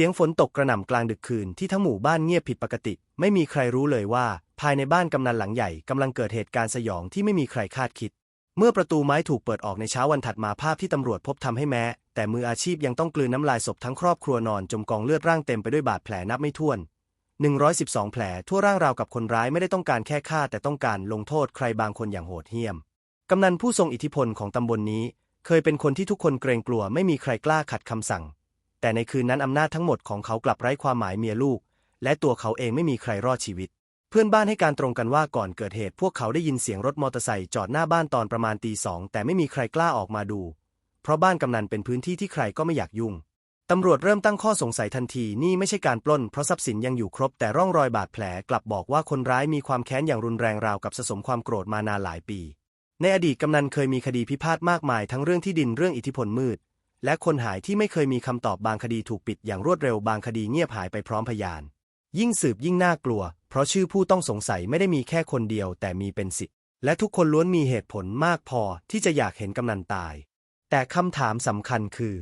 สียงฝนตกกระหน่ำกลางดึกคืนที่ทั้งหมู่บ้านเงียบผิดปกติ ไม่มีใครรู้เลยว่า ภายในบ้านกำนันหลังใหญ่กำลังเกิดเหตุการณ์สยองที่ไม่มีใครคาดคิด เมื่อประตูไม้ถูกเปิดออกในเช้าวันถัดมาภาพที่ตำรวจพบทำให้แม้ แต่มืออาชีพยังต้องกลืนน้ำลายศพทั้งครอบครัวนอนจมกองเลือดร่างเต็มไปด้วยบาดแผลนับไม่ถ้วน 112 แผลทั่วร่างราวกับคนร้ายไม่ได้ต้องการแค่ฆ่าแต่ต้องการลงโทษใครบางคนอย่างโหดเหี้ยมกำนันผู้ทรงอิทธิพลของตำบลนนี้ เคยเป็นคนที่ทุกคนเกรงกลัวไม่มีใครกล้าขัดคำสั่ง แต่ในคืนนั้นอำนาจทั้งหมดของเขากลับไร้ความหมายเมียลูก และตัวเขาเองไม่มีใครรอดชีวิต เพื่อนบ้านให้การตรงกันว่าก่อนเกิดเหตุพวกเขาได้ยินเสียงรถมอเตอร์ไซค์จอดหน้าบ้านตอนประมาณตีสองแต่ไม่มีใครกล้าออกมาดู เพราะบ้านกำนันเป็นพื้นที่ที่ใครก็ไม่อยากยุ่งตำรวจเริ่มตั้งข้อสงสัยทันทีนี่ไม่ใช่การปล้นเพราะทรัพย์สินยังอยู่ครบแต่ร่องรอยบาดแผลกลับบอกว่าคนร้ายมีความแค้นอย่างรุนแรงราวกับสะสมความโกรธมานานหลายปี ในอดีตกำนันเคยมีคดีพิพาทมากมายทั้งเรื่องที่ดินเรื่องอิทธิพลมืด และคนหายที่ไม่เคยมีคำตอบบางคดีถูกปิดอย่างรวดเร็วบางคดีเงียบหายไปพร้อมพยาน ยิ่งสืบยิ่งน่ากลัว เพราะชื่อผู้ต้องสงสัยไม่ได้มีแค่คนเดียวแต่มีเป็นสิบและทุกคนล้วนมีเหตุผลมากพอที่จะอยากเห็นกำนันตาย แต่คำถามสำคัญคือ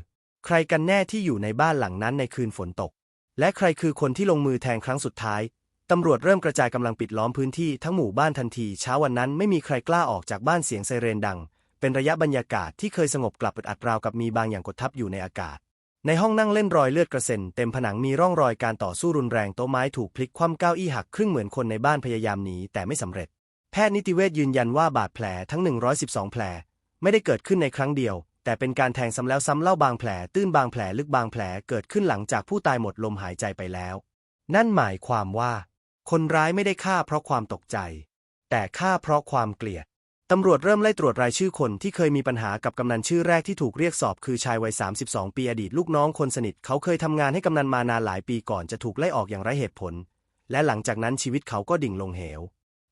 ใครกันแน่ที่อยู่ในบ้านหลังนั้นในคืนฝนตก และใครคือคนที่ลงมือแทงครั้งสุดท้ายตำรวจเริ่มกระจายกำลังปิดล้อมพื้นที่ทั้งหมู่บ้านทันทีเช้าวันนั้นไม่มีใครกล้าออกจากบ้านเสียงไซเรนดัง เป็นระยะบรรยากาศที่เคยสงบกลับอึดอัดราวกับมีบางอย่างกดทับอยู่ในอากาศ ในห้องนั่งเล่นรอยเลือดกระเซ็นเต็มผนังมีร่องรอยการต่อสู้รุนแรงโต๊ะไม้ถูกพลิกคว่ำเก้าอี้หักครึ่งเหมือนคนในบ้านพยายามหนีแต่ไม่สำเร็จ แพทย์นิติเวชยืนยันว่าบาดแผลทั้ง 112 แผล ไม่ได้เกิดขึ้นในครั้งเดียว แต่เป็นการแทงซ้ำแล้วซ้ำเล่าบางแผล ตื้นบางแผลลึกบางแผลเกิดขึ้นหลังจากผู้ตายหมดลมหายใจไปแล้ว นั่นหมายความว่า คนร้ายไม่ได้ฆ่าเพราะความตกใจ แต่ฆ่าเพราะความเกลียด ตำรวจเริ่มไล่ตรวจรายชื่อคนที่เคยมีปัญหากับกำนันชื่อแรกที่ถูกเรียกสอบคือชายวัย 32 ปีอดีตลูกน้องคนสนิท เขาเคยทำงานให้กำนันมานานหลายปีก่อนจะถูกไล่ออกอย่างไร้เหตุผล และหลังจากนั้นชีวิตเขาก็ดิ่งลงเหว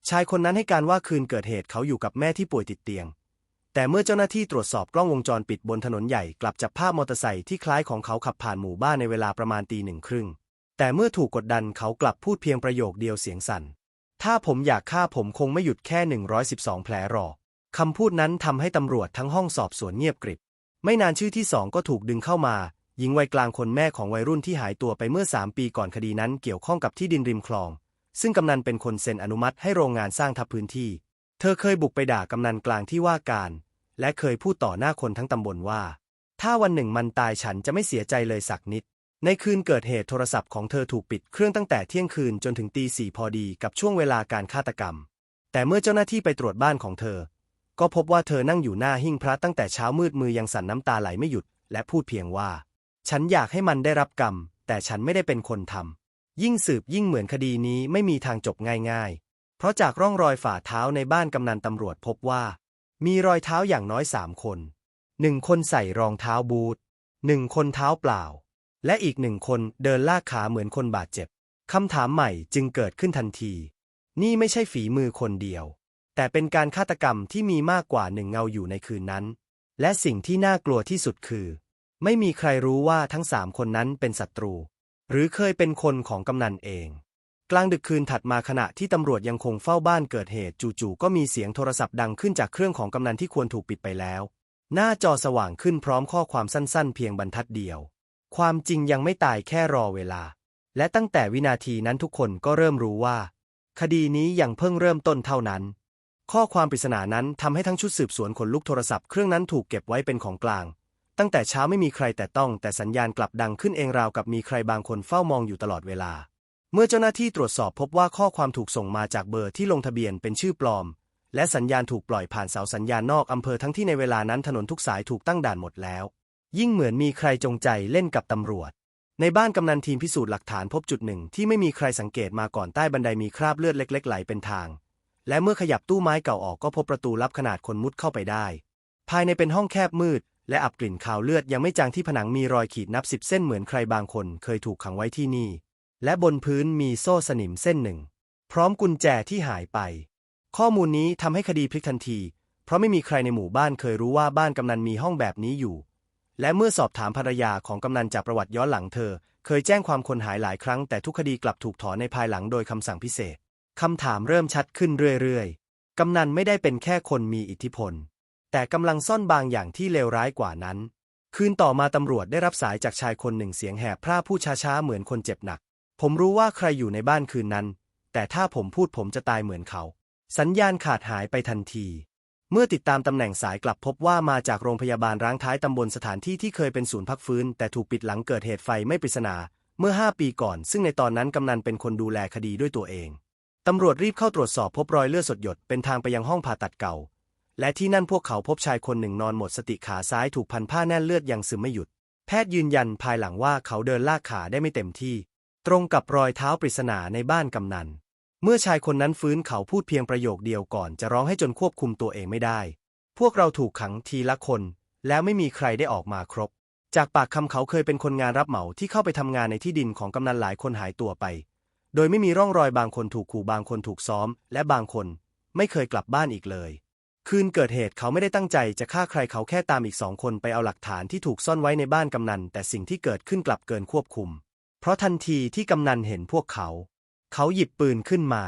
ชายคนนั้นให้การว่าคืนเกิดเหตุเขาอยู่กับแม่ที่ป่วยติดเตียง แต่เมื่อเจ้าหน้าที่ตรวจสอบกล้องวงจรปิดบนถนนใหญ่กลับจับภาพมอเตอร์ไซค์ที่คล้ายของเขาขับผ่านหมู่บ้านในเวลาประมาณตีหนึ่งครึ่งแต่เมื่อถูกกดดันเขากลับพูดเพียงประโยคเดียวเสียงสั่น ถ้าผมอยากฆ่าผมคงไม่หยุดแค่ 112 แผลหรอกคำพูดนั้นทำให้ตำรวจทั้งห้องสอบสวนเงียบกริบ ไม่นานชื่อที่สองก็ถูกดึงเข้ามา หญิงวัยกลางคนแม่ของวัยรุ่นที่หายตัวไปเมื่อ 3 ปีก่อนคดีนั้นเกี่ยวข้องกับที่ดินริมคลอง ซึ่งกำนันเป็นคนเซ็นอนุมัติให้โรงงานสร้างทับพื้นที่ เธอเคยบุกไปด่ากำนันกลางที่ว่าการ และเคยพูดต่อหน้าคนทั้งตำบลว่า ถ้าวันหนึ่งมันตายฉันจะไม่เสียใจเลยสักนิด ในคืนเกิดเหตุโทรศัพท์ของเธอถูกปิดเครื่องตั้งแต่เที่ยงคืนจนถึงตีสี่พอดีกับช่วงเวลาการฆาตกรรม แต่เมื่อเจ้าหน้าที่ไปตรวจบ้านของเธอ ก็พบว่าเธอนั่งอยู่หน้าหิ้งพระตั้งแต่เช้ามืดมือยังสั่นน้ำตาไหลไม่หยุด และพูดเพียงว่า ฉันอยากให้มันได้รับกรรม แต่ฉันไม่ได้เป็นคนทำยิ่งสืบยิ่งเหมือนคดีนี้ไม่มีทางจบง่าย ๆ เพราะจากร่องรอยฝ่าเท้าในบ้านกำนันตำรวจพบว่า มีรอยเท้าอย่างน้อยสามคนหนึ่งคนใส่รองเท้าบูทหนึ่งคนเท้าเปล่า และอีกหนึ่งคนเดินลากขาเหมือนคนบาดเจ็บคำถามใหม่จึงเกิดขึ้นทันที นี่ไม่ใช่ฝีมือคนเดียว แต่เป็นการฆาตกรรมที่มีมากกว่าหนึ่งเงาอยู่ในคืนนั้น และสิ่งที่น่ากลัวที่สุดคือ ไม่มีใครรู้ว่าทั้งสามคนนั้นเป็นศัตรู หรือเคยเป็นคนของกำนันเอง กลางดึกคืนถัดมาขณะที่ตำรวจยังคงเฝ้าบ้านเกิดเหตุจู่ๆก็มีเสียงโทรศัพท์ดังขึ้นจากเครื่องของกำนันที่ควรถูกปิดไปแล้ว หน้าจอสว่างขึ้นพร้อมข้อความสั้นๆ เพียงบรรทัดเดียว ความจริงยังไม่ตายแค่รอเวลา และตั้งแต่วินาทีนั้นทุกคนก็เริ่มรู้ว่า คดีนี้ยังเพิ่งเริ่มต้นเท่านั้น ข้อความปริศนานั้นทำให้ทั้งชุดสืบสวนขนลุกโทรศัพท์เครื่องนั้นถูกเก็บไว้เป็นของกลาง ตั้งแต่เช้าไม่มีใครแต่ต้อง แต่สัญญาณกลับดังขึ้นเองราวกับมีใครบางคนเฝ้ามองอยู่ตลอดเวลา เมื่อเจ้าหน้าที่ตรวจสอบพบว่าข้อความถูกส่งมาจากเบอร์ที่ลงทะเบียนเป็นชื่อปลอม และสัญญาณถูกปล่อยผ่านเสาสัญญาณนอกอำเภอทั้งที่ในเวลานั้นถนนทุกสายถูกตั้งด่านหมดแล้ว ยิ่งเหมือนมีใครจงใจเล่นกับตำรวจ ในบ้านกำนันทีมพิสูจน์หลักฐานพบจุดหนึ่งที่ไม่มีใครสังเกตมาก่อนใต้บันไดมีคราบเลือดเล็ก ๆ ไหลเป็นทาง และเมื่อขยับตู้ไม้เก่าออกก็พบประตูลับขนาดคนมุดเข้าไปได้ ภายในเป็นห้องแคบมืด และอับกลิ่นคาวเลือดยังไม่จางที่ผนังมีรอยขีดนับสิบเส้นเหมือนใครบางคนเคยถูกขังไว้ที่นี่ และบนพื้นมีโซ่สนิมเส้นหนึ่ง พร้อมกุญแจที่หายไป ข้อมูลนี้ทำให้คดีพลิกทันที เพราะไม่มีใครในหมู่บ้านเคยรู้ว่าบ้านกำนันมีห้องแบบนี้อยู่ และเมื่อสอบถามภรรยาของกำนันจากประวัติย้อนหลังเธอ เคยแจ้งความคนหายหลายครั้งแต่ทุกคดีกลับถูกถอนในภายหลังโดยคำสั่งพิเศษคำถามเริ่มชัดขึ้นเรื่อยๆ กำนันไม่ได้เป็นแค่คนมีอิทธิพล แต่กำลังซ่อนบางอย่างที่เลวร้ายกว่านั้น คืนต่อมาตำรวจได้รับสายจากชายคนหนึ่งเสียงแหบพร่าพูดช้าๆเหมือนคนเจ็บหนัก ผมรู้ว่าใครอยู่ในบ้านคืนนั้น แต่ถ้าผมพูดผมจะตายเหมือนเขา สัญญาณขาดหายไปทันที เมื่อติดตามตำแหน่งสายกลับพบว่ามาจากโรงพยาบาลร้างท้ายตำบลสถานที่ที่เคยเป็นศูนย์พักฟื้น แต่ถูกปิดหลังเกิดเหตุไฟไม่ปริศนา เมื่อ 5 ปีก่อน ซึ่งในตอนนั้นกำนันเป็นคนดูแลคดีด้วยตัวเอง ตำรวจรีบเข้าตรวจสอบพบรอยเลือดสดหยดเป็นทางไปยังห้องผ่าตัดเก่า และที่นั่นพวกเขาพบชายคนหนึ่งนอนหมดสติขาซ้ายถูกพันผ้าแน่นเลือดยังซึมไม่หยุด แพทย์ยืนยันภายหลังว่าเขาเดินลากขาได้ไม่เต็มที่ ตรงกับรอยเท้าปริศนาในบ้านกำนัน เมื่อชายคนนั้นฟื้นเขาพูดเพียงประโยคเดียวก่อนจะร้องให้จนควบคุมตัวเองไม่ได้ พวกเราถูกขังทีละคน แล้วไม่มีใครได้ออกมาครบ จากปากคำเขาเคยเป็นคนงานรับเหมาที่เข้าไปทำงานในที่ดินของกำนันหลายคนหายตัวไป โดยไม่มีร่องรอยบางคนถูกขู่บางคนถูกซ้อม และบางคน ไม่เคยกลับบ้านอีกเลย คืนเกิดเหตุเขาไม่ได้ตั้งใจจะฆ่าใครเขาแค่ตามอีกสองคนไปเอาหลักฐานที่ถูกซ่อนไว้ในบ้านกำนันแต่สิ่งที่เกิดขึ้นกลับเกินควบคุม เพราะทันทีที่กำนันเห็นพวกเขา เขาหยิบปืนขึ้นมา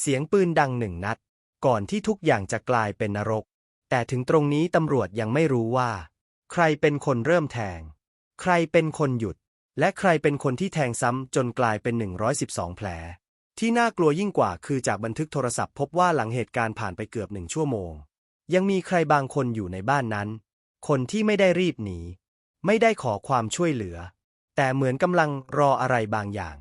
เสียงปืนดังหนึ่งนัด ก่อนที่ทุกอย่างจะกลายเป็นนรก แต่ถึงตรงนี้ตำรวจยังไม่รู้ว่า ใครเป็นคนเริ่มแทง ใครเป็นคนหยุด และใครเป็นคนที่แทงซ้ำจนกลายเป็น 112 แผล ที่น่ากลัวยิ่งกว่าคือจากบันทึกโทรศัพท์พบว่าหลังเหตุการณ์ผ่านไปเกือบหนึ่งชั่วโมง ยังมีใครบางคนอยู่ในบ้านนั้น คนที่ไม่ได้รีบหนี ไม่ได้ขอความช่วยเหลือ แต่เหมือนกำลังรออะไรบางอย่าง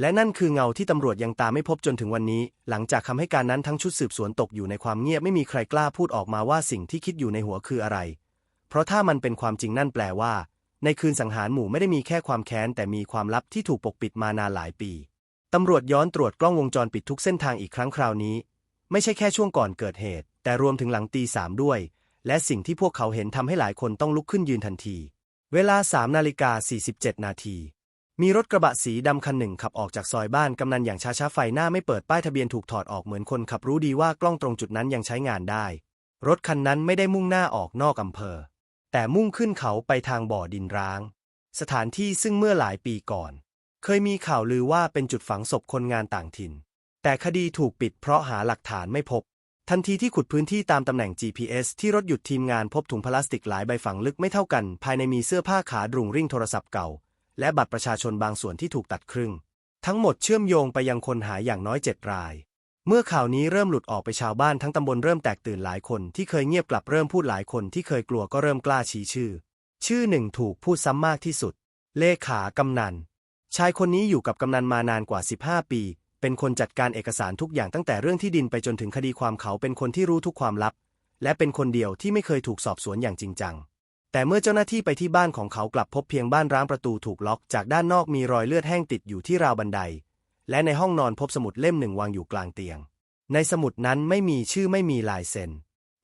และนั่นคือเงาที่ตำรวจยังตามไม่พบจนถึงวันนี้ หลังจากคำให้การนั้นทั้งชุดสืบสวนตกอยู่ในความเงียบไม่มีใครกล้าพูดออกมาว่าสิ่งที่คิดอยู่ในหัวคืออะไร เพราะถ้ามันเป็นความจริงนั่นแปลว่า ในคืนสังหารหมู่ไม่ได้มีแค่ความแค้น แต่มีความลับที่ถูกปกปิดมานานหลายปี ตำรวจย้อนตรวจกล้องวงจรปิดทุกเส้นทางอีกครั้งคราวนี้ ไม่ใช่แค่ช่วงก่อนเกิดเหตุ แต่รวมถึงหลังตีสามด้วย และสิ่งที่พวกเขาเห็นทำให้หลายคนต้องลุกขึ้นยืนทันที เวลา3นาฬิกา47นาที มีรถกระบะสีดำคันหนึ่งขับออกจากซอยบ้านกำนันอย่างช้าๆไฟหน้าไม่เปิดป้ายทะเบียนถูกถอดออกเหมือนคนขับรู้ดีว่ากล้องตรงจุดนั้นยังใช้งานได้ รถคันนั้นไม่ได้มุ่งหน้าออกนอกอำเภอ แต่มุ่งขึ้นเขาไปทางบ่อดินร้าง สถานที่ซึ่งเมื่อหลายปีก่อน เคยมีข่าวลือว่าเป็นจุดฝังศพคนงานต่างถิ่น แต่คดีถูกปิดเพราะหาหลักฐานไม่พบ ทันทีที่ขุดพื้นที่ตามตำแหน่ง GPS ที่รถหยุดทีมงานพบถุงพลาสติกหลายใบฝังลึกไม่เท่ากัน ภายในมีเสื้อผ้าขาดรุงริ่งโทรศัพท์เก่า และบัตรประชาชนบางส่วนที่ถูกตัดครึ่ง ทั้งหมดเชื่อมโยงไปยังคนหายอย่างน้อยเจ็ดราย เมื่อข่าวนี้เริ่มหลุดออกไปชาวบ้านทั้งตำบลเริ่มแตกตื่นหลายคนที่เคยเงียบกลับเริ่มพูดหลายคนที่เคยกลัวก็เริ่มกล้าชี้ชื่อ ชื่อหนึ่งถูกพูดซ้ำมากที่สุด เลขากำนัน ชายคนนี้อยู่กับกำนันมานานกว่า 15 ปี เป็นคนจัดการเอกสารทุกอย่างตั้งแต่เรื่องที่ดินไปจนถึงคดีความเขาเป็นคนที่รู้ทุกความลับ และเป็นคนเดียวที่ไม่เคยถูกสอบสวนอย่างจริงจัง แต่เมื่อเจ้าหน้าที่ไปที่บ้านของเขากลับพบเพียงบ้านร้างประตูถูกล็อก จากด้านนอกมีรอยเลือดแห้งติดอยู่ที่ราวบันได และในห้องนอนพบสมุดเล่มหนึ่งวางอยู่กลางเตียง ในสมุดนั้นไม่มีชื่อไม่มีลายเซ็น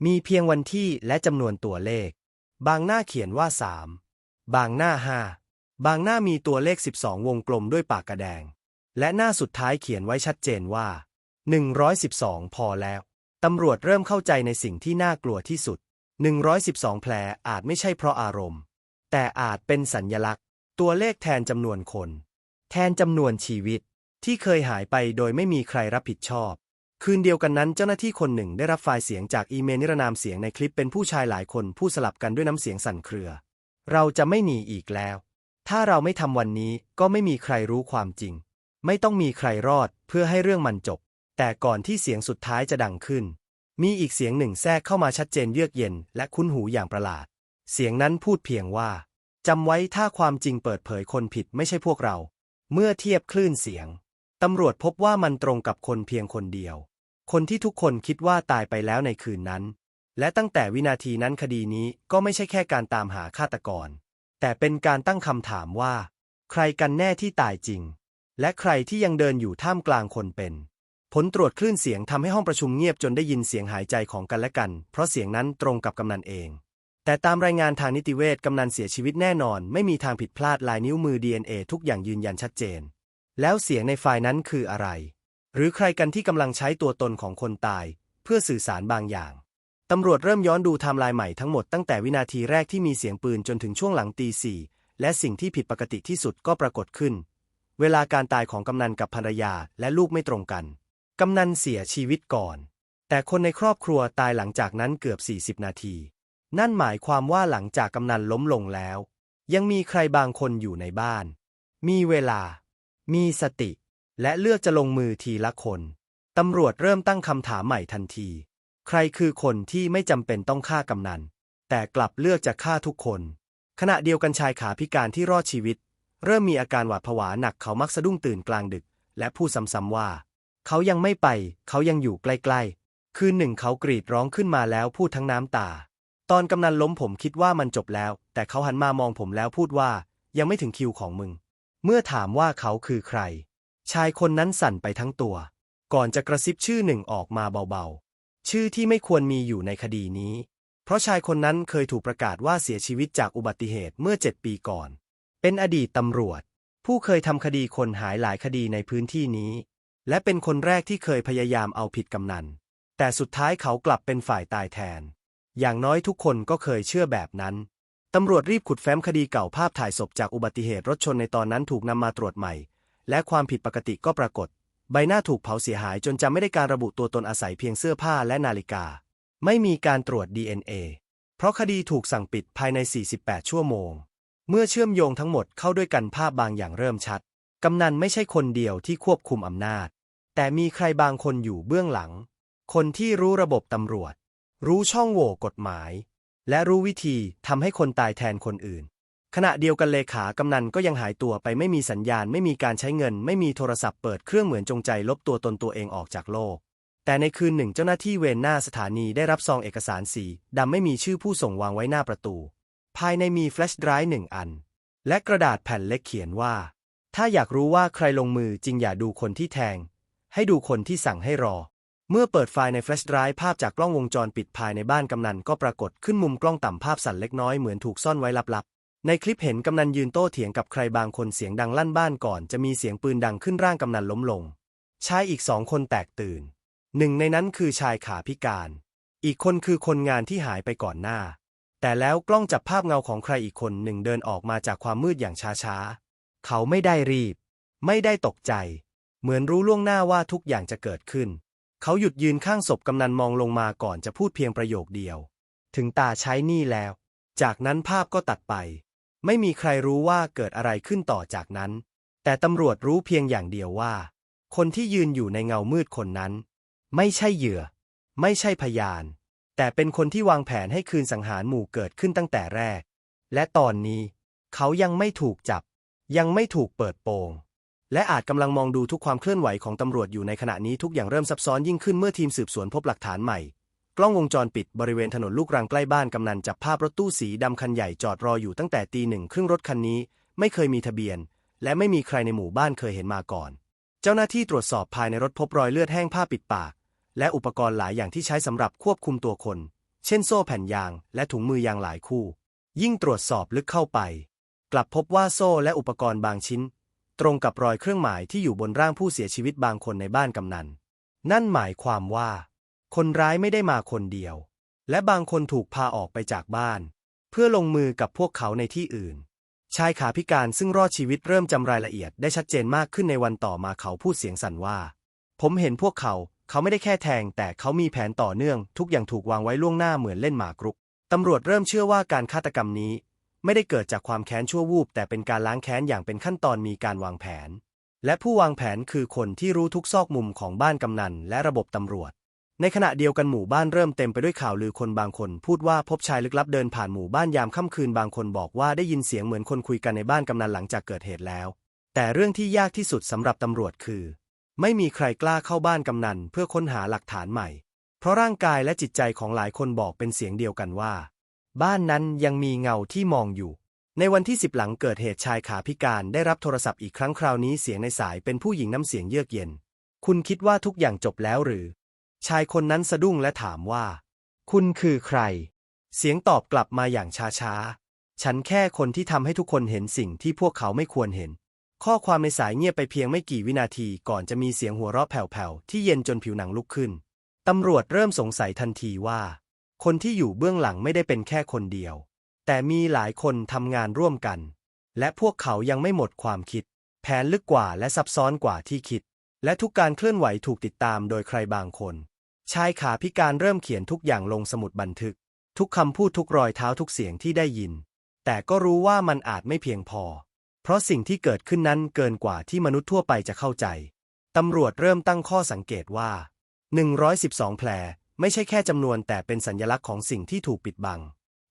มีเพียงวันที่และจำนวนตัวเลข บางหน้าเขียนว่าสามบางหน้าห้าบางหน้ามีตัวเลข 12 วงกลมด้วยปากกระแดง และหน้าสุดท้ายเขียนไว้ชัดเจนว่า 112 พอแล้ว ตำรวจเริ่มเข้าใจในสิ่งที่น่ากลัวที่สุด 112 แผลอาจไม่ใช่เพราะอารมณ์ แต่อาจเป็นสัญญลักษณ์ ตัวเลขแทนจำนวนคน แทนจำนวนชีวิต ที่เคยหายไปโดยไม่มีใครรับผิดชอบ คืนเดียวกันนั้นเจ้าหน้าที่คนหนึ่งได้รับไฟล์เสียงจากอีเมลนิรนามเสียงในคลิปเป็นผู้ชายหลายคนพูดสลับกันด้วยน้ำเสียงสั่นเครือ เราจะไม่หนีอีกแล้ว ถ้าเราไม่ทำวันนี้ก็ไม่มีใครรู้ความจริง ไม่ต้องมีใครรอดเพื่อให้เรื่องมันจบ แต่ก่อนที่เสียงสุดท้ายจะดังขึ้น มีอีกเสียงหนึ่งแทรกเข้ามาชัดเจนเยือกเย็นและคุ้นหูอย่างประหลาด เสียงนั้นพูดเพียงว่าจำไว้ถ้าความจริงเปิดเผยคนผิดไม่ใช่พวกเรา เมื่อเทียบคลื่นเสียง ตำรวจพบว่ามันตรงกับคนเพียงคนเดียว คนที่ทุกคนคิดว่าตายไปแล้วในคืนนั้น และตั้งแต่วินาทีนั้นคดีนี้ก็ไม่ใช่แค่การตามหาฆาตกร แต่เป็นการตั้งคำถามว่า ใครกันแน่ที่ตายจริง และใครที่ยังเดินอยู่ท่ามกลางคนเป็น ผลตรวจคลื่นเสียงทำให้ห้องประชุมเงียบจนได้ยินเสียงหายใจของกันและกัน เพราะเสียงนั้นตรงกับกำนันเอง แต่ตามรายงานทางนิติเวชกำนันเสียชีวิตแน่นอน ไม่มีทางผิดพลาดลายนิ้วมือ DNA ทุกอย่างยืนยันชัดเจน แล้วเสียงในไฟล์นั้นคืออะไร หรือใครกันที่กำลังใช้ตัวตนของคนตาย เพื่อสื่อสารบางอย่างตำรวจเริ่มย้อนดูไทม์ไลน์ใหม่ทั้งหมดตั้งแต่วินาทีแรกที่มีเสียงปืนจนถึงช่วงหลังตีสี่และสิ่งที่ผิดปกติที่สุดก็ปรากฏขึ้น เวลาการตายของกำนันกับภรรยาและลูกไม่ตรงกัน กำนันเสียชีวิตก่อน แต่คนในครอบครัวตายหลังจากนั้นเกือบ 40 นาที นั่นหมายความว่าหลังจากกำนันล้มลงแล้ว ยังมีใครบางคนอยู่ในบ้าน มีเวลา มีสติ และเลือกจะลงมือทีละคนตำรวจเริ่มตั้งคำถามใหม่ทันที ใครคือคนที่ไม่จำเป็นต้องฆ่ากำนัน แต่กลับเลือกจะฆ่าทุกคน ขณะเดียวกันชายขาพิการที่รอดชีวิต เริ่มมีอาการหวาดผวาหนักเขามักสะดุ้งตื่นกลางดึก และพูดซ้ำๆว่า เขายังไม่ไป เขายังอยู่ใกล้ๆ คืนหนึ่งเขากรีดร้องขึ้นมาแล้วพูดทั้งน้ำตา ตอนกำนันล้มผมคิดว่ามันจบแล้ว แต่เขาหันมามองผมแล้วพูดว่า ยังไม่ถึงคิวของมึง เมื่อถามว่าเขาคือใคร ชายคนนั้นสั่นไปทั้งตัว ก่อนจะกระซิบชื่อหนึ่งออกมาเบาๆ ชื่อที่ไม่ควรมีอยู่ในคดีนี้ เพราะชายคนนั้นเคยถูกประกาศว่าเสียชีวิตจากอุบัติเหตุเมื่อเจ็ดปีก่อน เป็นอดีตตำรวจ ผู้เคยทำคดีคนหายหลายคดีในพื้นที่นี้ และเป็นคนแรกที่เคยพยายามเอาผิดกำนัน แต่สุดท้ายเขากลับเป็นฝ่ายตายแทน อย่างน้อยทุกคนก็เคยเชื่อแบบนั้น ตำรวจรีบขุดแฟ้มคดีเก่าภาพถ่ายศพจากอุบัติเหตุรถชนในตอนนั้นถูกนำมาตรวจใหม่ และความผิดปกติก็ปรากฏ ใบหน้าถูกเผาเสียหายจนจำไม่ได้การระบุตัวตนอาศัยเพียงเสื้อผ้าและนาฬิกา ไม่มีการตรวจ DNA เพราะคดีถูกสั่งปิดภายใน 48 ชั่วโมง เมื่อเชื่อมโยงทั้งหมดเข้าด้วยกันภาพบางอย่างเริ่มชัด กำนันไม่ใช่คนเดียวที่ควบคุมอำนาจ แต่มีใครบางคนอยู่เบื้องหลัง คนที่รู้ระบบตำรวจ รู้ช่องโหว่กฎหมาย และรู้วิธีทำให้คนตายแทนคนอื่น ขณะเดียวกันเลขากำนันก็ยังหายตัวไปไม่มีสัญญาณไม่มีการใช้เงิน ไม่มีโทรศัพท์เปิดเครื่องเหมือนจงใจลบตัวตนตัวเองออกจากโลก แต่ในคืนหนึ่งเจ้าหน้าที่เวรหน้าสถานีได้รับซองเอกสารสีดำไม่มีชื่อผู้ส่งวางไว้หน้าประตู ภายในมีแฟลชไดรฟ์หนึ่งอัน และกระดาษแผ่นเล็กเขียนว่า ถ้าอยากรู้ว่าใครลงมือจริงอย่าดูคนที่แทง ให้ดูคนที่สั่งให้รอ เมื่อเปิดไฟล์ในแฟลชไดรฟ์ภาพจากกล้องวงจรปิดภายในบ้านกำนันก็ปรากฏขึ้นมุมกล้องต่ำภาพสั่นเล็กน้อยเหมือนถูกซ่อนไว้ลับๆ ในคลิปเห็นกำนันยืนโต้เถียงกับใครบางคนเสียงดังลั่นบ้านก่อนจะมีเสียงปืนดังขึ้นร่างกำนันล้มลง ชายอีกสองคนแตกตื่น หนึ่งในนั้นคือชายขาพิการ อีกคนคือคนงานที่หายไปก่อนหน้า แต่แล้วกล้องจับภาพเงาของใครอีกคนหนึ่งเดินออกมาจากความมืดอย่างช้าๆ เขาไม่ได้รีบ ไม่ได้ตกใจ เหมือนรู้ล่วงหน้าว่าทุกอย่างจะเกิดขึ้น เขาหยุดยืนข้างศพกำนันมองลงมาก่อนจะพูดเพียงประโยคเดียว ถึงตาใช้หนี่แล้ว จากนั้นภาพก็ตัดไป ไม่มีใครรู้ว่าเกิดอะไรขึ้นต่อจากนั้น แต่ตำรวจรู้เพียงอย่างเดียวว่า คนที่ยืนอยู่ในเงามืดคนนั้น ไม่ใช่เหยื่อ ไม่ใช่พยาน แต่เป็นคนที่วางแผนให้คืนสังหารหมู่เกิดขึ้นตั้งแต่แรก และตอนนี้ เขายังไม่ถูกจับ ยังไม่ถูกเปิดโปง และอาจกำลังมองดูทุกความเคลื่อนไหวของตำรวจอยู่ในขณะนี้ทุกอย่างเริ่มซับซ้อนยิ่งขึ้นเมื่อทีมสืบสวนพบหลักฐานใหม่ กล้องวงจรปิดบริเวณถนนลูกรังใกล้บ้านกำนันจับภาพรถตู้สีดำคันใหญ่จอดรออยู่ตั้งแต่ตีหนึ่งครึ่งรถคันนี้ ไม่เคยมีทะเบียน และไม่มีใครในหมู่บ้านเคยเห็นมาก่อน เจ้าหน้าที่ตรวจสอบภายในรถพบรอยเลือดแห้งผ้าปิดปาก และอุปกรณ์หลายอย่างที่ใช้สำหรับควบคุมตัวคน เช่นโซ่แผ่นยาง และถุงมือยางหลายคู่ ยิ่งตรวจสอบลึกเข้าไป กลับพบว่าโซ่และอุปกรณ์บางชิ้น ตรงกับรอยเครื่องหมายที่อยู่บนร่างผู้เสียชีวิตบางคนในบ้านกำนัน นั่นหมายความว่า คนร้ายไม่ได้มาคนเดียว และบางคนถูกพาออกไปจากบ้าน เพื่อลงมือกับพวกเขาในที่อื่น ชายขาพิการซึ่งรอดชีวิตเริ่มจำรายละเอียดได้ชัดเจนมากขึ้นในวันต่อมาเขาพูดเสียงสั่นว่า ผมเห็นพวกเขาเขาไม่ได้แค่แทง แต่เขามีแผนต่อเนื่อง ทุกอย่างถูกวางไว้ล่วงหน้าเหมือนเล่นหมากรุกตำรวจเริ่มเชื่อว่าการฆาตกรรมนี้ ไม่ได้เกิดจากความแค้นชั่ววูบแต่เป็นการล้างแค้นอย่างเป็นขั้นตอนมีการวางแผน และผู้วางแผนคือคนที่รู้ทุกซอกมุมของบ้านกำนันและระบบตำรวจ ในขณะเดียวกันหมู่บ้านเริ่มเต็มไปด้วยข่าวลือคนบางคน พูดว่าพบชายลึกลับเดินผ่านหมู่บ้านยามค่ำคืนบางคนบอกว่าได้ยินเสียงเหมือนคนคุยกันในบ้านกำนันหลังจากเกิดเหตุแล้ว แต่เรื่องที่ยากที่สุดสำหรับตำรวจคือ ไม่มีใครกล้าเข้าบ้านกำนันเพื่อค้นหาหลักฐานใหม่ เพราะร่างกายและจิตใจของหลายคนบอกเป็นเสียงเดียวกันว่า บ้านนั้นยังมีเงาที่มองอยู่ ในวันที่สิบหลังเกิดเหตุชายขาพิการได้รับโทรศัพท์อีกครั้งคราวนี้เสียงในสายเป็นผู้หญิงน้ำเสียงเยือกเย็น คุณคิดว่าทุกอย่างจบแล้วหรือ ชายคนนั้นสะดุ้งและถามว่า คุณคือใคร เสียงตอบกลับมาอย่างช้าๆ ฉันแค่คนที่ทำให้ทุกคนเห็นสิ่งที่พวกเขาไม่ควรเห็น ข้อความในสายเงียบไปเพียงไม่กี่วินาทีก่อนจะมีเสียงหัวเราะแผ่วๆที่เย็นจนผิวหนังลุกขึ้นตำรวจเริ่มสงสัยทันทีว่า คนที่อยู่เบื้องหลังไม่ได้เป็นแค่คนเดียว แต่มีหลายคนทำงานร่วมกัน และพวกเขายังไม่หมดความคิด แผนลึกกว่าและซับซ้อนกว่าที่คิด และทุกการเคลื่อนไหวถูกติดตามโดยใครบางคน ชายขาพิการเริ่มเขียนทุกอย่างลงสมุดบันทึก ทุกคำพูดทุกรอยเท้าทุกเสียงที่ได้ยิน แต่ก็รู้ว่ามันอาจไม่เพียงพอ เพราะสิ่งที่เกิดขึ้นนั้นเกินกว่าที่มนุษย์ทั่วไปจะเข้าใจตำรวจเริ่มตั้งข้อสังเกตว่า 112 แผล ไม่ใช่แค่จำนวนแต่เป็นสัญลักษณ์ของสิ่งที่ถูกปิดบัง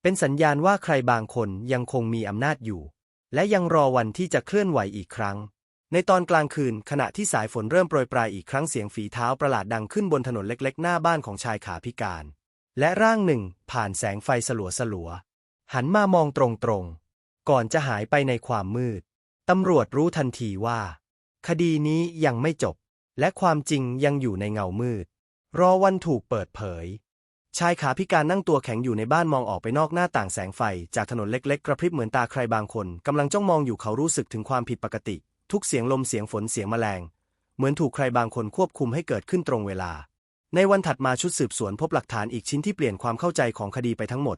เป็นสัญญาณว่าใครบางคนยังคงมีอำนาจอยู่ และยังรอวันที่จะเคลื่อนไหวอีกครั้ง ในตอนกลางคืนขณะที่สายฝนเริ่มโปรยปลายอีกครั้งเสียงฝีเท้าประหลาดดังขึ้นบนถนนเล็ก ๆ หน้าบ้านของชายขาพิการ และร่างหนึ่งผ่านแสงไฟสลัวสลัวๆหันมามองตรงๆ ก่อนจะหายไปในความมืด ตำรวจรู้ทันทีว่า คดีนี้ยังไม่จบ และความจริงยังอยู่ในเงามืด รอวันถูกเปิดเผย ชายขาพิการนั่งตัวแข็งอยู่ในบ้านมองออกไปนอกหน้าต่างแสงไฟ จากถนนเล็กๆ กระพริบเหมือนตาใครบางคนกำลังจ้องมองอยู่เขารู้สึกถึงความผิดปกติ ทุกเสียงลมเสียงฝนเสียงแมลง เหมือนถูกใครบางคนควบคุมให้เกิดขึ้นตรงเวลา ในวันถัดมาชุดสืบสวนพบหลักฐานอีกชิ้นที่เปลี่ยนความเข้าใจของคดีไปทั้งหมด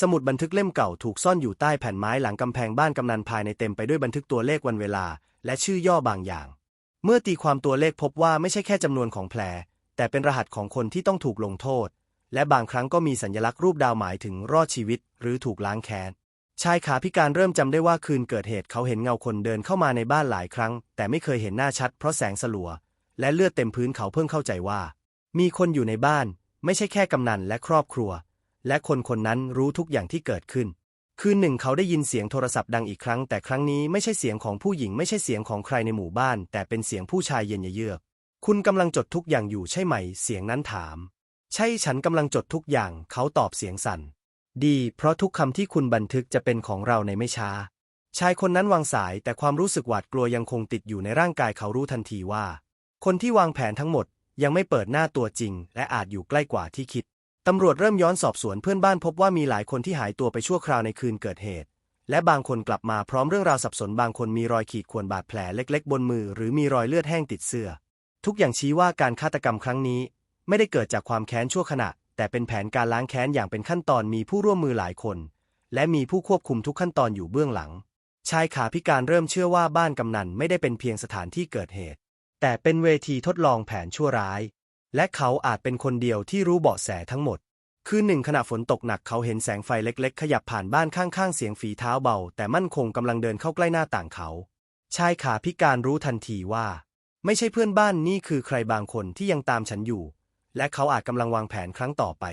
สมุดบันทึกเล่มเก่าถูกซ่อนอยู่ใต้แผ่นไม้หลังกำแพงบ้านกำนันภายในเต็มไปด้วยบันทึกตัวเลขวันเวลา และชื่อย่อบางอย่าง เมื่อตีความตัวเลขพบว่าไม่ใช่แค่จำนวนของแผล แต่เป็นรหัสของคนที่ต้องถูกลงโทษ และบางครั้งก็มีสัญลักษณ์รูปดาวหมายถึงรอดชีวิต หรือถูกล้างแค้นชายขาพิการเริ่มจำได้ว่าคืนเกิดเหตุเขาเห็นเงาคนเดินเข้ามาในบ้านหลายครั้ง แต่ไม่เคยเห็นหน้าชัดเพราะแสงสลัว และเลือดเต็มพื้นเขาเพิ่งเข้าใจว่า มีคนอยู่ในบ้าน ไม่ใช่แค่กำนันและครอบครัว และคนคนนั้นรู้ทุกอย่างที่เกิดขึ้น คืนหนึ่งเขาได้ยินเสียงโทรศัพท์ดังอีกครั้ง แต่ครั้งนี้ไม่ใช่เสียงของผู้หญิงไม่ใช่เสียงของใครในหมู่บ้าน แต่เป็นเสียงผู้ชายเย็นเยือก คุณกำลังจดทุกอย่างอยู่ใช่ไหม เสียงนั้นถาม ใช่ฉันกำลังจดทุกอย่าง เขาตอบเสียงสั่น ดี เพราะทุกคำที่คุณบันทึกจะเป็นของเราในไม่ช้า ชายคนนั้นวางสายแต่ความรู้สึกหวาดกลัวยังคงติดอยู่ในร่างกายเขารู้ทันทีว่า คนที่วางแผนทั้งหมดยังไม่เปิดหน้าตัวจริง และอาจอยู่ใกล้กว่าที่คิด ตำรวจเริ่มย้อนสอบสวนเพื่อนบ้านพบว่ามีหลายคนที่หายตัวไปชั่วคราวในคืนเกิดเหตุ และบางคนกลับมาพร้อมเรื่องราวสับสนบางคนมีรอยขีดข่วนบาดแผลเล็ก ๆ บนมือ หรือมีรอยเลือดแห้งติดเสื้อ ทุกอย่างชี้ว่าการฆาตกรรมครั้งนี้ ไม่ได้เกิดจากความแค้นชั่วขณะ แต่เป็นแผนการล้างแค้นอย่างเป็นขั้นตอนมีผู้ร่วมมือหลายคน และมีผู้ควบคุมทุกขั้นตอนอยู่เบื้องหลัง ชายขาพิการเริ่มเชื่อว่าบ้านกำนันไม่ได้เป็นเพียงสถานที่เกิดเหตุ แต่เป็นเวทีทดลองแผนชั่วร้าย และเขาอาจเป็นคนเดียวที่รู้เบาะแสทั้งหมดคืนหนึ่งขณะฝนตกหนักเขาเห็นแสงไฟเล็ก ๆ ขยับผ่านบ้านข้างๆ เสียงฝีเท้าเบา แต่มั่นคงกำลังเดินเข้าใกล้หน้าต่างเขา ชายขาพิการรู้ทันทีว่า ไม่ใช่เพื่อนบ้านนี่คือใครบางคนที่ยังตามฉันอยู่ และเขาอาจกำลังวางแผนครั้งต่อไป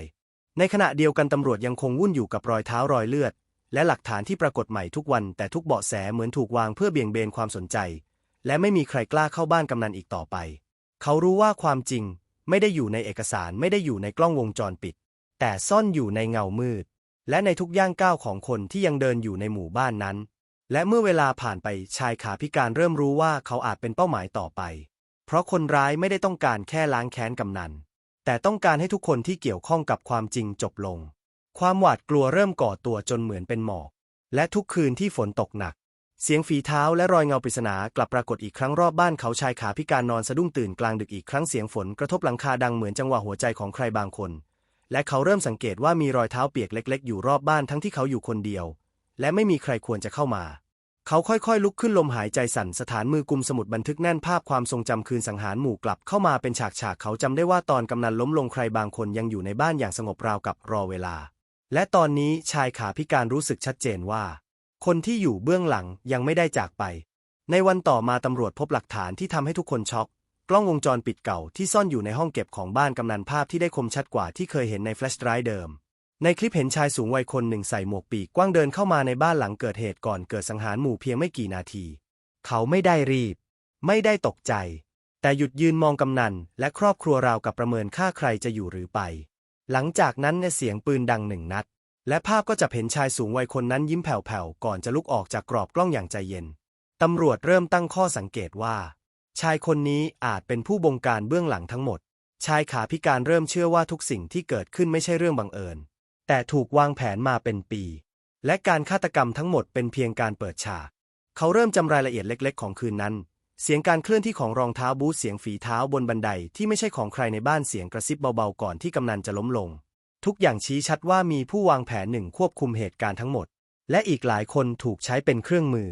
ในขณะเดียวกันตำรวจยังคงวุ่นอยู่กับรอยเท้ารอยเลือด และหลักฐานที่ปรากฏใหม่ทุกวันแต่ทุกเบาะแสเหมือนถูกวางเพื่อเบี่ยงเบนความสนใจ และไม่มีใครกล้าเข้าบ้านกำนันอีกต่อไป เขารู้ว่าความจริง ไม่ได้อยู่ในเอกสารไม่ได้อยู่ในกล้องวงจรปิด แต่ซ่อนอยู่ในเงามืด และในทุกย่างก้าวของคนที่ยังเดินอยู่ในหมู่บ้านนั้น และเมื่อเวลาผ่านไปชายขาพิการเริ่มรู้ว่าเขาอาจเป็นเป้าหมายต่อไป เพราะคนร้ายไม่ได้ต้องการแค่ล้างแค้นกำนัน แต่ต้องการให้ทุกคนที่เกี่ยวข้องกับความจริงจบลง ความหวาดกลัวเริ่มก่อตัวจนเหมือนเป็นหมอก และทุกคืนที่ฝนตกหนัก เสียงฝีเท้าและรอยเงาปริศนากลับปรากฏอีกครั้งรอบบ้านเขาชายขาพิการนอนสะดุ้งตื่นกลางดึกอีกครั้งเสียงฝนกระทบหลังคาดังเหมือนจังหวะหัวใจของใครบางคน และเขาเริ่มสังเกตว่ามีรอยเท้าเปียกเล็ก ๆ อยู่รอบบ้านทั้งที่เขาอยู่คนเดียว และไม่มีใครควรจะเข้ามา เขาค่อยๆ ลุกขึ้นลมหายใจสั่นสถานมือกุมสมุดบันทึกแน่นภาพความทรงจำคืนสังหารหมู่กลับเข้ามาเป็นฉากๆเขาจำได้ว่าตอนกำนันล้มลงใครบางคนยังอยู่ในบ้านอย่างสงบราวกับรอเวลา และตอนนี้ชายขาพิการรู้สึกชัดเจนว่า คนที่อยู่เบื้องหลังยังไม่ได้จากไป ในวันต่อมาตำรวจพบหลักฐานที่ทำให้ทุกคนช็อก กล้องวงจรปิดเก่าที่ซ่อนอยู่ในห้องเก็บของบ้านกำนันภาพที่ได้คมชัดกว่าที่เคยเห็นในแฟลชไดร์เดิม ในคลิปเห็นชายสูงวัยคนหนึ่งใส่หมวกปีกกว้างเดินเข้ามาในบ้านหลังเกิดเหตุก่อนเกิดสังหารหมู่เพียงไม่กี่นาที เขาไม่ได้รีบ ไม่ได้ตกใจ แต่หยุดยืนมองกำนัน และครอบครัวราวกับประเมินค่าใครจะอยู่หรือไป หลังจากนั้นเนี่ยเสียงปืนดังหนึ่งนัด และภาพก็จะเห็นชายสูงวัยคนนั้นยิ้มแผ่วๆก่อนจะลุกออกจากกรอบกล้องอย่างใจเย็นตำรวจเริ่มตั้งข้อสังเกตว่า ชายคนนี้อาจเป็นผู้บงการเบื้องหลังทั้งหมด ชายขาพิการเริ่มเชื่อว่าทุกสิ่งที่เกิดขึ้นไม่ใช่เรื่องบังเอิญ แต่ถูกวางแผนมาเป็นปี และการฆาตกรรมทั้งหมดเป็นเพียงการเปิดฉากเขาเริ่มจำรายละเอียดเล็ก ๆ ของคืนนั้น เสียงการเคลื่อนที่ของรองเท้าบูทเสียงฝีเท้าบนบันไดที่ไม่ใช่ของใครในบ้านเสียงกระซิบเบาๆก่อนที่กำนันจะล้มลง ทุกอย่างชี้ชัดว่ามีผู้วางแผนหนึ่งควบคุมเหตุการณ์ทั้งหมด และอีกหลายคนถูกใช้เป็นเครื่องมือ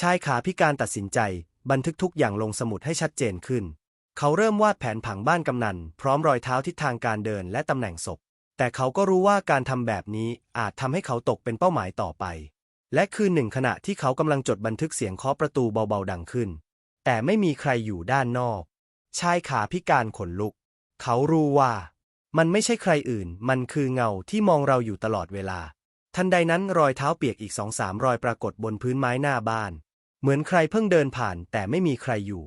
ชายขาพิการตัดสินใจ บันทึกทุกอย่างลงสมุดให้ชัดเจนขึ้น เขาเริ่มวาดแผนผังบ้านกำนัน พร้อมรอยเท้าทิศทางการเดินและตำแหน่งศพ แต่เขาก็รู้ว่าการทำแบบนี้อาจทำให้เขาตกเป็นเป้าหมายต่อไป และคืนหนึ่งขณะที่เขากำลังจดบันทึกเสียงเคาะประตูเบาๆดังขึ้น แต่ไม่มีใครอยู่ด้านนอก ชายขาพิการขนลุก เขารู้ว่า มันไม่ใช่ใครอื่น มันคือเงาที่มองเราอยู่ตลอดเวลา ทันใดนั้นรอยเท้าเปียกอีกสองสามรอยปรากฏบนพื้นไม้หน้าบ้าน เหมือนใครเพิ่งเดินผ่านแต่ไม่มีใครอยู่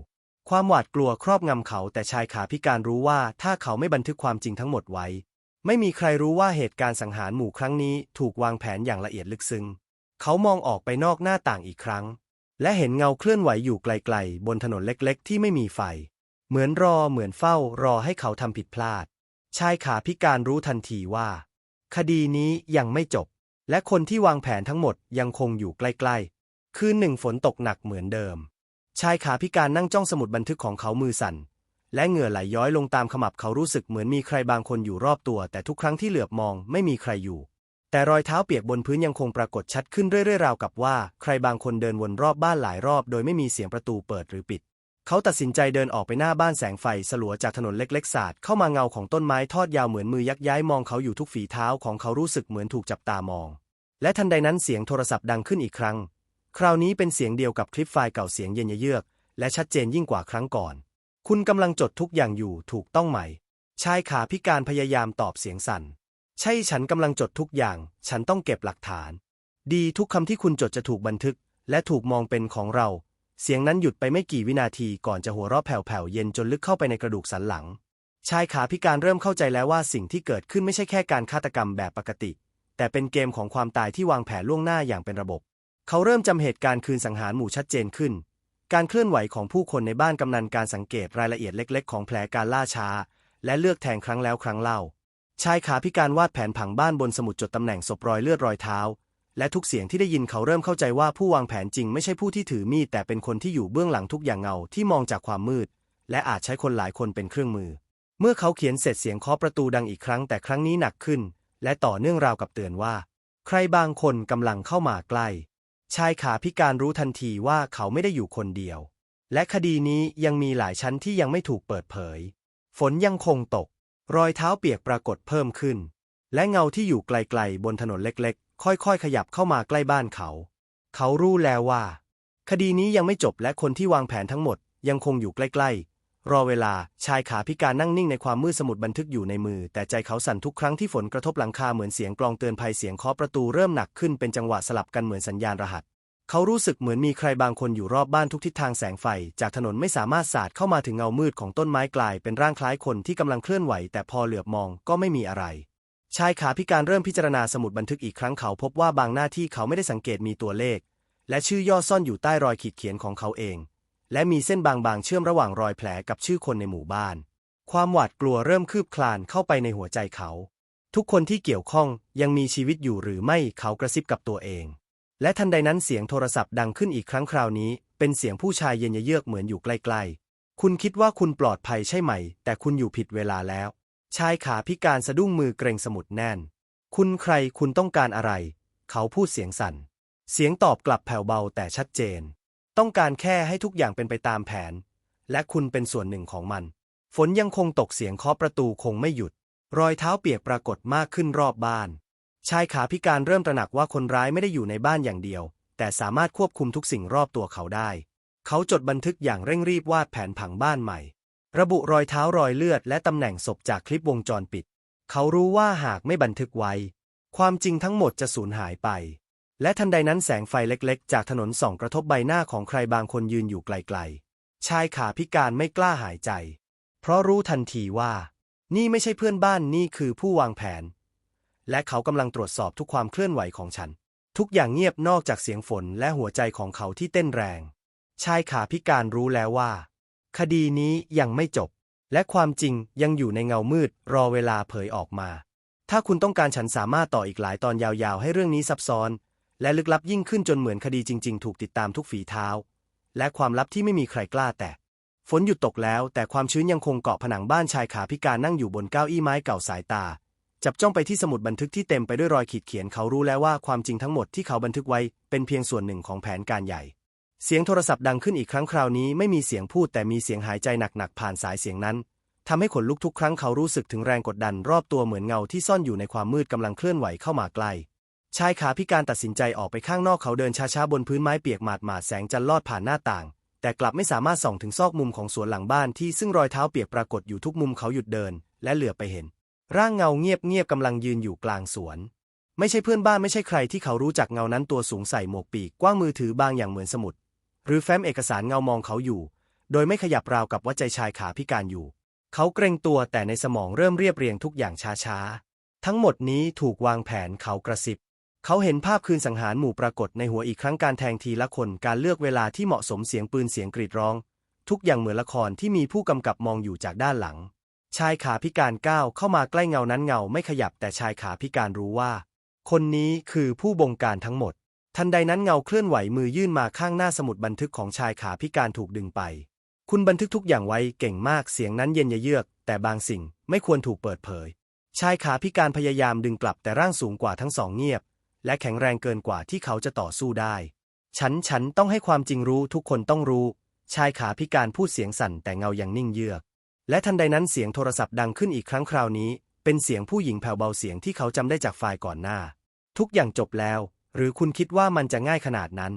ความหวาดกลัวครอบงำเขาแต่ชายขาพิการรู้ว่าถ้าเขาไม่บันทึกความจริงทั้งหมดไว้ ไม่มีใครรู้ว่าเหตุการณ์สังหารหมู่ครั้งนี้ถูกวางแผนอย่างละเอียดลึกซึ้ง เขามองออกไปนอกหน้าต่างอีกครั้ง และเห็นเงาเคลื่อนไหวอยู่ไกลๆ บนถนนเล็กๆ ที่ไม่มีไฟ เหมือนรอเหมือนเฝ้ารอให้เขาทำผิดพลาด ชายขาพิการรู้ทันทีว่า คดีนี้ยังไม่จบ และคนที่วางแผนทั้งหมดยังคงอยู่ใกล้ๆ คืนหนึ่งฝนตกหนักเหมือนเดิม ชายขาพิการนั่งจ้องสมุดบันทึกของเขามือสั่น และเหงื่อไหลย้อยลงตามขมับเขารู้สึกเหมือนมีใครบางคนอยู่รอบตัว แต่ทุกครั้งที่เหลือบมองไม่มีใครอยู่ แต่รอยเท้าเปียกบนพื้นยังคงปรากฏชัดขึ้นเรื่อยๆราวกับว่า ใครบางคนเดินวนรอบบ้านหลายรอบ โดยไม่มีเสียงประตูเปิดหรือปิด เขาตัดสินใจเดินออกไปหน้าบ้านแสงไฟสลัวจากถนนเล็กๆสาดเข้ามาเงาของต้นไม้ทอดยาวเหมือนมือยักย้ายมองเขาอยู่ทุกฝีเท้าของเขารู้สึกเหมือนถูกจับตามอง และทันใดนั้นเสียงโทรศัพท์ดังขึ้นอีกครั้ง คราวนี้เป็นเสียงเดียวกับคลิปไฟล์เก่าเสียงเย็นเยือกและชัดเจนยิ่งกว่าครั้งก่อน คุณกำลังจดทุกอย่างอยู่ถูกต้องไหม ชายขาพิการพยายามตอบเสียงสั่น ใช่ฉันกำลังจดทุกอย่าง ฉันต้องเก็บหลักฐาน ดีทุกคำที่คุณจดจะถูกบันทึก และถูกมองเป็นของเรา เสียงนั้นหยุดไปไม่กี่วินาทีก่อนจะหัวเราะแผ่วๆเย็นจนลึกเข้าไปในกระดูกสันหลัง ชายขาพิการเริ่มเข้าใจแล้วว่าสิ่งที่เกิดขึ้นไม่ใช่แค่การฆาตกรรมแบบปกติ แต่เป็นเกมของความตายที่วางแผนล่วงหน้าอย่างเป็นระบบ เขาเริ่มจำเหตุการณ์คืนสังหารหมู่ชัดเจนขึ้น การเคลื่อนไหวของผู้คนในบ้านกำนันการสังเกตรายละเอียดเล็ก ๆ ของแผลการล่าช้า และเลือกแทงครั้งแล้วครั้งเล่า ชายขาพิการวาดแผนผังบ้านบนสมุดจดตำแหน่งศพรอยเลือดรอยเท้า และทุกเสียงที่ได้ยินเขาเริ่มเข้าใจว่าผู้วางแผนจริงไม่ใช่ผู้ที่ถือมีดแต่เป็นคนที่อยู่เบื้องหลังทุกอย่างเงาที่มองจากความมืด และอาจใช้คนหลายคนเป็นเครื่องมือ เมื่อเขาเขียนเสร็จเสียงเคาะประตูดังอีกครั้งแต่ครั้งนี้หนักขึ้น และต่อเนื่องราวกับเตือนว่า ใครบางคนกำลังเข้ามาใกล้ ชายขาพิการรู้ทันทีว่าเขาไม่ได้อยู่คนเดียว และคดีนี้ยังมีหลายชั้นที่ยังไม่ถูกเปิดเผย ฝนยังคงตก รอยเท้าเปียกปรากฏเพิ่มขึ้น และเงาที่อยู่ไกลๆบนถนนเล็กๆ ค่อยๆ ขยับเข้ามาใกล้บ้านเขา เขารู้แล้วว่า คดีนี้ยังไม่จบและคนที่วางแผนทั้งหมดยังคงอยู่ใกล้ๆ รอเวลาชายขาพิการนั่งนิ่งในความมืดสมุดบันทึกอยู่ในมือ แต่ใจเขาสั่นทุกครั้งที่ฝนกระทบหลังคาเหมือนเสียงกลองเตือนภัยเสียงเคาะประตูเริ่มหนักขึ้นเป็นจังหวะสลับกันเหมือนสัญญาณรหัส เขารู้สึกเหมือนมีใครบางคนอยู่รอบบ้านทุกทิศทางแสงไฟ จากถนนไม่สามารถสาดเข้ามาถึงเงามืดของต้นไม้กลาย เป็นร่างคล้ายคนที่กำลังเคลื่อนไหว แต่พอเหลือบมองก็ไม่มีอะไรชายขาพิการเริ่มพิจารณาสมุดบันทึกอีกครั้งเขาพบว่าบางหน้าที่เขาไม่ได้สังเกตมีตัวเลข และชื่อย่อซ่อนอยู่ใต้รอยขีดเขียนของเขาเอง และมีเส้นบางๆเชื่อมระหว่างรอยแผลกับชื่อคนในหมู่บ้าน ความหวาดกลัวเริ่มคืบคลานเข้าไปในหัวใจเขา ทุกคนที่เกี่ยวข้องยังมีชีวิตอยู่หรือไม่เขากระซิบกับตัวเอง และทันใดนั้นเสียงโทรศัพท์ดังขึ้นอีกครั้งคราวนี้ เป็นเสียงผู้ชายเย็นเยือกเหมือนอยู่ใกล้ๆ คุณคิดว่าคุณปลอดภัยใช่ไหม แต่คุณอยู่ผิดเวลาแล้ว ชายขาพิการสะดุ้งมือเกรงสมุดแน่น คุณใครคุณต้องการอะไร เขาพูดเสียงสั่น เสียงตอบกลับแผ่วเบาแต่ชัดเจน ต้องการแค่ให้ทุกอย่างเป็นไปตามแผน และคุณเป็นส่วนหนึ่งของมัน ฝนยังคงตกเสียงเคาะประตูคงไม่หยุด รอยเท้าเปียกปรากฏมากขึ้นรอบบ้าน ชายขาพิการเริ่มตระหนักว่าคนร้ายไม่ได้อยู่ในบ้านอย่างเดียว แต่สามารถควบคุมทุกสิ่งรอบตัวเขาได้ เขาจดบันทึกอย่างเร่งรีบวาดแผนผังบ้านใหม่ ระบุรอยเท้ารอยเลือดและตำแหน่งศพจากคลิปวงจรปิด เขารู้ว่าหากไม่บันทึกไว้ ความจริงทั้งหมดจะสูญหายไป และทันใดนั้นแสงไฟเล็กๆ จากถนนส่องกระทบใบหน้าของใครบางคนยืนอยู่ไกลๆ ชายขาพิการไม่กล้าหายใจ เพราะรู้ทันทีว่า นี่ไม่ใช่เพื่อนบ้านนี่คือผู้วางแผน และเขากำลังตรวจสอบทุกความเคลื่อนไหวของฉัน ทุกอย่างเงียบนอกจากเสียงฝนและหัวใจของเขาที่เต้นแรง ชายขาพิการรู้แล้วว่า คดีนี้ยังไม่จบ และความจริงยังอยู่ในเงามืดรอเวลาเผยออกมา ถ้าคุณต้องการฉันสามารถต่ออีกหลายตอนยาวๆ ให้เรื่องนี้ซับซ้อน และลึกลับยิ่งขึ้นจนเหมือนคดีจริง ๆ ถูกติดตามทุกฝีเท้า และความลับที่ไม่มีใครกล้าแตะฝนหยุดตกแล้วแต่ความชื้นยังคงเกาะผนังบ้านชายขาพิการนั่งอยู่บนเก้าอี้ไม้เก่าสายตา จับจ้องไปที่สมุดบันทึกที่เต็มไปด้วยรอยขีดเขียนเขารู้แล้วว่าความจริงทั้งหมดที่เขาบันทึกไว้เป็นเพียงส่วนหนึ่งของแผนการใหญ่ เสียงโทรศัพท์ดังขึ้นอีกครั้งคราวนี้ไม่มีเสียงพูดแต่มีเสียงหายใจหนักๆผ่านสายเสียงนั้นทำให้ขนลุกทุกครั้งเขารู้สึกถึงแรงกดดันรอบตัวเหมือนเงาที่ซ่อนอยู่ในความมืดกำลังเคลื่อนไหวเข้ามาใกล้ ชายขาพิการตัดสินใจออกไปข้างนอกเขาเดินช้าๆบนพื้นไม้เปียกหมาดหมาดๆแสงจันทร์ลอดผ่านหน้าต่าง แต่กลับไม่สามารถส่องถึงซอกมุมของสวนหลังบ้านที่ซึ่งรอยเท้าเปียกปรากฏอยู่ทุกมุมเขาหยุดเดิน และเหลือบไปเห็น ร่างเงาเงียบๆกำลังยืนอยู่กลางสวน ไม่ใช่เพื่อนบ้านไม่ใช่ใครที่เขารู้จักเงานั้นตัวสูงใส่หมวกปีกกว้างมือถือบางอย่างเหมือนสมุด หรือแฟ้มเอกสารเงามองเขาอยู่ โดยไม่ขยับราวกับว่าใจชายขาพิการอยู่ เขาเกรงตัวแต่ในสมองเริ่มเรียบเรียงทุกอย่างช้าๆทั้งหมดนี้ถูกวางแผนเขากระซิบ เขาเห็นภาพคืนสังหารหมู่ปรากฏในหัวอีกครั้งการแทงทีละคน การเลือกเวลาที่เหมาะสมเสียงปืนเสียงกรีดร้อง ทุกอย่างเหมือนละครที่มีผู้กำกับมองอยู่จากด้านหลัง ชายขาพิการก้าวเข้ามาใกล้เงานั้นเงาไม่ขยับแต่ชายขาพิการรู้ว่า คนนี้คือผู้บงการทั้งหมด ทันใดนั้นเงาเคลื่อนไหวมือยื่นมาข้างหน้าสมุดบันทึกของชายขาพิการถูกดึงไป คุณบันทึกทุกอย่างไว้เก่งมากเสียงนั้นเย็นเยือก แต่บางสิ่งไม่ควรถูกเปิดเผย ชายขาพิการพยายามดึงกลับแต่ร่างสูงกว่าทั้งสองเงียบ และแข็งแรงเกินกว่าที่เขาจะต่อสู้ได้ ฉันฉันต้องให้ความจริงรู้ทุกคนต้องรู้ ชายขาพิการพูดเสียงสั่นแต่เงายังนิ่งเยือก และทันใดนั้นเสียงโทรศัพท์ดังขึ้นอีกครั้งคราวนี้ เป็นเสียงผู้หญิงแผ่วเบาเสียงที่เขาจำได้จากไฟล์ก่อนหน้า ทุกอย่างจบแล้ว หรือคุณคิดว่ามันจะง่ายขนาดนั้น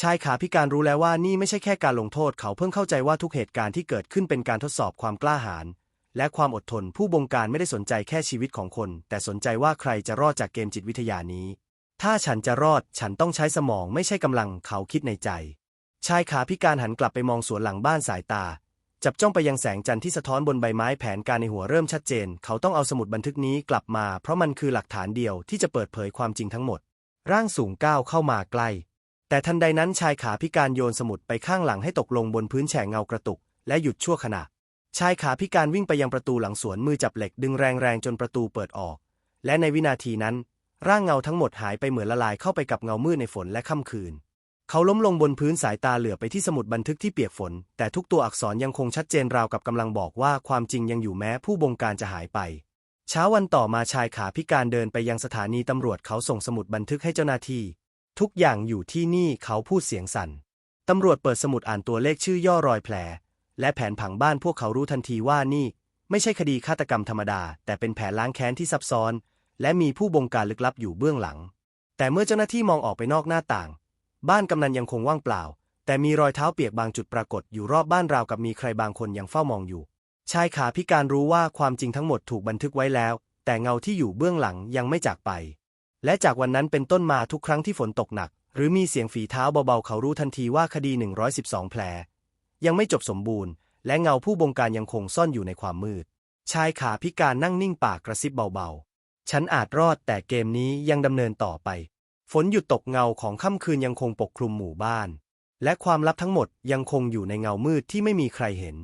ชายขาพิการรู้แล้วว่านี่ไม่ใช่แค่การลงโทษ เขาเพิ่งเข้าใจว่าทุกเหตุการณ์ที่เกิดขึ้นเป็นการทดสอบความกล้าหาญและความอดทนผู้บงการไม่ได้สนใจแค่ชีวิตของคน แต่สนใจว่าใครจะรอดจากเกมจิตวิทยานี้ ถ้าฉันจะรอดฉันต้องใช้สมองไม่ใช่กำลังเขาคิดในใจ ชายขาพิการหันกลับไปมองสวนหลังบ้านสายตา จับจ้องไปยังแสงจันทร์ที่สะท้อนบนใบไม้แผนการในหัวเริ่มชัดเจน เขาต้องเอาสมุดบันทึกนี้กลับมา เพราะมันคือหลักฐานเดียวที่จะเปิดเผยความจริงทั้งหมด ร่างสูงก้าวเข้ามาใกล้ แต่ทันใดนั้นชายขาพิการโยนสมุดไปข้างหลังให้ตกลงบนพื้นแฉะเงากระตุก และหยุดชั่วขณะชายขาพิการวิ่งไปยังประตูหลังสวนมือจับเหล็กดึงแรงๆจนประตูเปิดออก และในวินาทีนั้น ร่างเงาทั้งหมดหายไปเหมือนละลายเข้าไปกับเงามืดในฝนและค่ำคืน เขาล้มลงบนพื้นสายตาเหลือไปที่สมุดบันทึกที่เปียกฝน แต่ทุกตัวอักษรยังคงชัดเจนราวกับกำลังบอกว่าความจริงยังอยู่แม้ผู้บงการจะหายไป เช้าวันต่อมาชายขาพิการเดินไปยังสถานีตำรวจเขาส่งสมุดบันทึกให้เจ้าหน้าที่ ทุกอย่างอยู่ที่นี่เขาพูดเสียงสั่นตำรวจเปิดสมุดอ่านตัวเลขชื่อย่อรอยแผล และแผนผังบ้านพวกเขารู้ทันทีว่านี่ ไม่ใช่คดีฆาตกรรมธรรมดา แต่เป็นแผนล้างแค้นที่ซับซ้อน และมีผู้บงการลึกลับอยู่เบื้องหลัง แต่เมื่อเจ้าหน้าที่มองออกไปนอกหน้าต่าง บ้านกำนันยังคงว่างเปล่า แต่มีรอยเท้าเปียกบางจุดปรากฏอยู่รอบบ้านราวกับมีใครบางคนยังเฝ้ามองอยู่ ชายขาพิการรู้ว่าความจริงทั้งหมดถูกบันทึกไว้แล้ว แต่เงาที่อยู่เบื้องหลังยังไม่จากไป และจากวันนั้นเป็นต้นมาทุกครั้งที่ฝนตกหนัก หรือมีเสียงฝีเท้าเบาๆเขารู้ทันทีว่าคดี 112 แผล ยังไม่จบสมบูรณ์ และเงาผู้บงการยังคงซ่อนอยู่ในความมืด ชายขาพิการนั่งนิ่งปากกระซิบเบาๆ ฉันอาจรอดแต่เกมนี้ยังดำเนินต่อไป ฝนหยุดตกเงาของค่ำคืนยังคงปกคลุมหมู่บ้าน และความลับทั้งหมดยังคงอยู่ในเงามืดที่ไม่มีใครเห็น